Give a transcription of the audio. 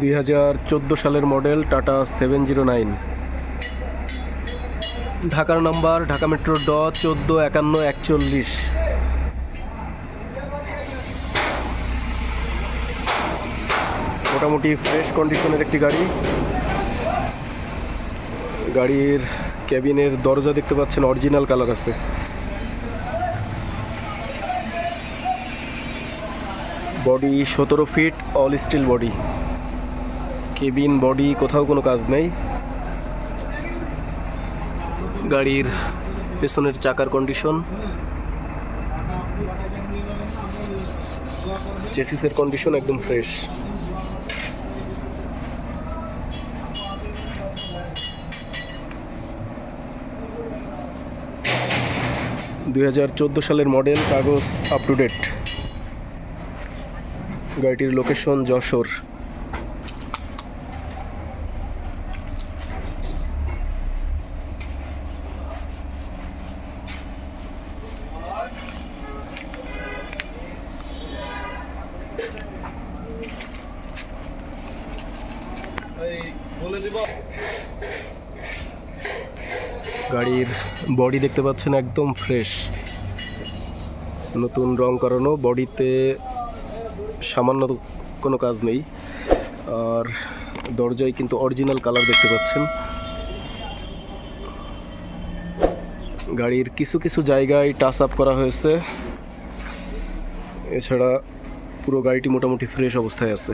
দুই হাজার চোদ্দ সালের model Tata seven zero nine. ঢাকার নাম্বার, ঢাকা মেট্রো ড চোদ্দ একান্ন একচল্লিশ। মোটামুটি ফ্রেশ কন্ডিশনের একটি গাড়ি। গাড়ির ক্যাবিনের দরজা দেখতে পাচ্ছেন, অরিজিনাল কালার আছে। বডি সতেরো feet, all steel body. Cabin, body, কোথাও কোনো কাজ নেই। গাড়ির পেছনের চাকার কন্ডিশন চেসিসের কন্ডিশন একদম ফ্রেশ দুই হাজার চোদ্দ সালের মডেল কাগজ আপ টু ডেট গাড়িটির লোকেশন যশোর। গাড়ির বডি দেখতে পাচ্ছেন একদম ফ্রেশ। নতুন রং করানো, বডিতে সামান্য কোনো কাজ নেই। আর দরজায় কিন্তু অরিজিনাল কালার দেখতে পাচ্ছেন। গাড়ির কিছু কিছু জায়গায় টাচ আপ করা হয়েছে। এছাড়া পুরো গাড়িটি মোটামুটি ফ্রেশ অবস্থায় আছে।